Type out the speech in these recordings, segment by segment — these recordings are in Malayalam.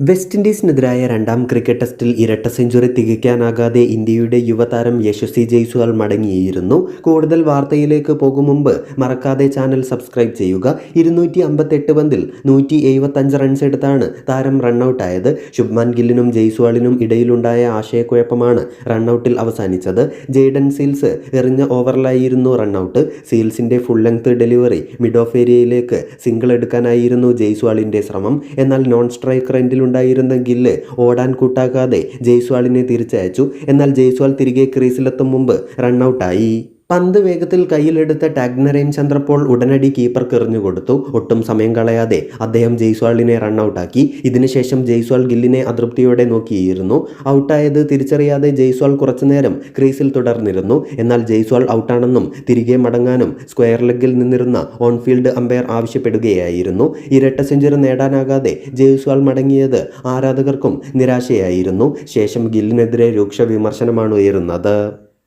വെസ്റ്റ് ഇൻഡീസിനെതിരായ രണ്ടാം ക്രിക്കറ്റ് ടെസ്റ്റിൽ ഇരട്ട സെഞ്ചുറി തികയ്ക്കാനാകാതെ ഇന്ത്യയുടെ യുവതാരം യശസ്വി ജയ്സ്വാൾ മടങ്ങിയിരുന്നു. കൂടുതൽ വാർത്തയിലേക്ക് പോകും മുമ്പ് മറക്കാതെ ചാനൽ സബ്സ്ക്രൈബ് ചെയ്യുക. ഇരുന്നൂറ്റി അമ്പത്തെട്ട് പന്തിൽ നൂറ്റി എഴുപത്തഞ്ച് റൺസ് എടുത്താണ് താരം റണ്ണൌട്ടായത്. ശുഭ്മാൻ ഗില്ലിനും ജയ്സ്വാളിനും ഇടയിലുണ്ടായ ആശയക്കുഴപ്പമാണ് റണ്ണൌട്ടിൽ അവസാനിച്ചത്. ജെയ്ഡൻ സീൽസ് എറിഞ്ഞ ഓവറിലായിരുന്നു run out. സീൽസിന്റെ full length delivery mid off ഏരിയയിലേക്ക് സിംഗിൾ എടുക്കാനായിരുന്നു ജയ്സ്വാളിന്റെ ശ്രമം. എന്നാൽ നോൺ സ്ട്രൈക്ക് റെൻഡിൽ ഗില്ല് ഓടാൻ കൂട്ടാക്കാതെ ജയ്സ്വാളിനെ തിരിച്ചയച്ചു. എന്നാൽ ജയ്സ്വാൾ തിരികെ ക്രീസിലെത്തും മുമ്പ് റണ്ണൌട്ടായി. പന്ത് വേഗത്തിൽ കയ്യിലെടുത്ത ടാഗ്നറേൻ ചന്ദ്രപ്പോൾ ഉടനടി കീപ്പർക്ക് എറിഞ്ഞു കൊടുത്തു. ഒട്ടും സമയം കളയാതെ അദ്ദേഹം ജയ്സ്വാളിനെ റണ്ണൌട്ടാക്കി ഇതിനുശേഷം ജയ്സ്വാൾ ഗില്ലിനെ അതൃപ്തിയോടെ നോക്കിയിരുന്നു. ഔട്ടായത് തിരിച്ചറിയാതെ ജയ്സ്വാൾ കുറച്ചുനേരം ക്രീസിൽ തുടർന്നിരുന്നു. എന്നാൽ ജയ്സ്വാൾ ഔട്ടാണെന്നും തിരികെ മടങ്ങാനും സ്ക്വയർ ലെഗിൽ നിന്നിരുന്ന ഓൺഫീൽഡ് അമ്പയർ ആവശ്യപ്പെടുകയായിരുന്നു. ഇരട്ട സെഞ്ചുറി നേടാനാകാതെ ജയ്സ്വാൾ മടങ്ങിയത് ആരാധകർക്കും നിരാശയായിരുന്നു. ശേഷം ഗില്ലിനെതിരെ രൂക്ഷ വിമർശനമാണ് ഉയരുന്നത്.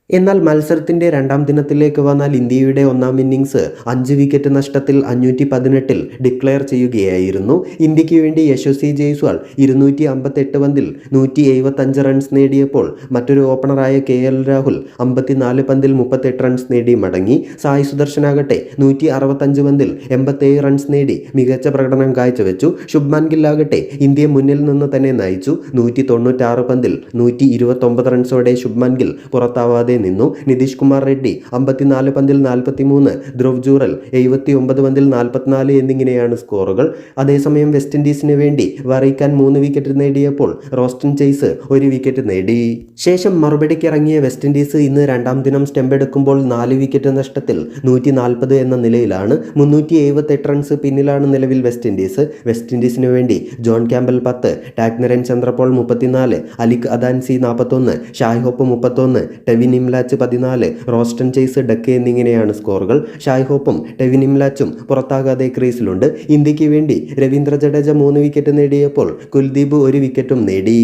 എന്നാൽ മത്സരത്തിന്റെ രണ്ടാം ദിനത്തിലേക്ക് വന്നാൽ ഇന്ത്യയുടെ ഒന്നാം ഇന്നിംഗ്സ് അഞ്ച് വിക്കറ്റ് നഷ്ടത്തിൽ അഞ്ഞൂറ്റി പതിനെട്ടിൽ ഡിക്ലെയർ ചെയ്യുകയായിരുന്നു. ഇന്ത്യയ്ക്ക് വേണ്ടി യശസ്വി ജയ്സ്വാൾ ഇരുന്നൂറ്റി അമ്പത്തെട്ട് പന്തിൽ നൂറ്റി എഴുപത്തഞ്ച് റൺസ് നേടിയപ്പോൾ മറ്റൊരു ഓപ്പണറായ കെ എൽ രാഹുൽ അമ്പത്തിനാല് പന്തിൽ മുപ്പത്തെട്ട് റൺസ് നേടി മടങ്ങി. സായി സുദർശനാകട്ടെ നൂറ്റി അറുപത്തഞ്ച് പന്തിൽ എൺപത്തേഴ് റൺസ് നേടി മികച്ച പ്രകടനം കാഴ്ചവെച്ചു. ശുഭ്മാൻ ഗില്ലാകട്ടെ ഇന്ത്യ മുന്നിൽ നിന്ന് തന്നെ നയിച്ചു. നൂറ്റി തൊണ്ണൂറ്റാറ് പന്തിൽ നൂറ്റി ഇരുപത്തൊമ്പത് റൺസോടെ ശുഭ്മാൻ ഗിൽ പുറത്താവാതെ നിന്നു നിതീഷ് കുമാർ റെഡ്ഡി അമ്പത്തിനാല് പന്തിൽ നാൽപ്പത്തിമൂന്ന് ധ്രുവ് ജൂറൽ എഴുപത്തി ഒമ്പത് പന്തിൽ നാൽപ്പത്തിനാല് എന്നിങ്ങനെയാണ് സ്കോറുകൾ. അതേസമയം വെസ്റ്റ് ഇൻഡീസിന് വേണ്ടി വറയിക്കാൻ മൂന്ന് വിക്കറ്റ് നേടിയപ്പോൾ റോസ്റ്റൻ ചെയ്സ് ഒരു വിക്കറ്റ് നേടി. ശേഷം മറുപടിക്ക് ഇറങ്ങിയ വെസ്റ്റ് ഇൻഡീസ് ഇന്ന് രണ്ടാം ദിനം സ്റ്റെമ്പ് എടുക്കുമ്പോൾ നാല് വിക്കറ്റ് നഷ്ടത്തിൽ നൂറ്റി നാൽപ്പത് എന്ന നിലയിലാണ്. മുന്നൂറ്റി എഴുപത്തെട്ട് റൺസ് പിന്നിലാണ് നിലവിൽ വെസ്റ്റ് ഇൻഡീസ്. വെസ്റ്റ് ഇൻഡീസിന് വേണ്ടി ജോൺ ക്യാമ്പൽ പത്ത് ടാക്നരൻ ചന്ദ്രപോൾ മുപ്പത്തിനാല് അലിക് അദാൻസി നാൽപ്പത്തൊന്ന് ഷായ്ഹോപ്പ് മുപ്പത്തൊന്ന് ടെവിൻ ഇംലാച്ച് പതിനാല് റോസ്റ്റൺ ചെയ്സ് ഡക്ക് എന്നിങ്ങനെയാണ് സ്കോറുകൾ. ഷായ് ഹോപ്പും ടെവിൻ ഇംലാച്ചും പുറത്താകാതെ ക്രീസിലുണ്ട്. ഇന്ത്യയ്ക്ക് വേണ്ടി രവീന്ദ്ര ജഡേജ മൂന്ന് വിക്കറ്റ് നേടിയപ്പോൾ കുൽദീപ് ഒരു വിക്കറ്റും നേടി.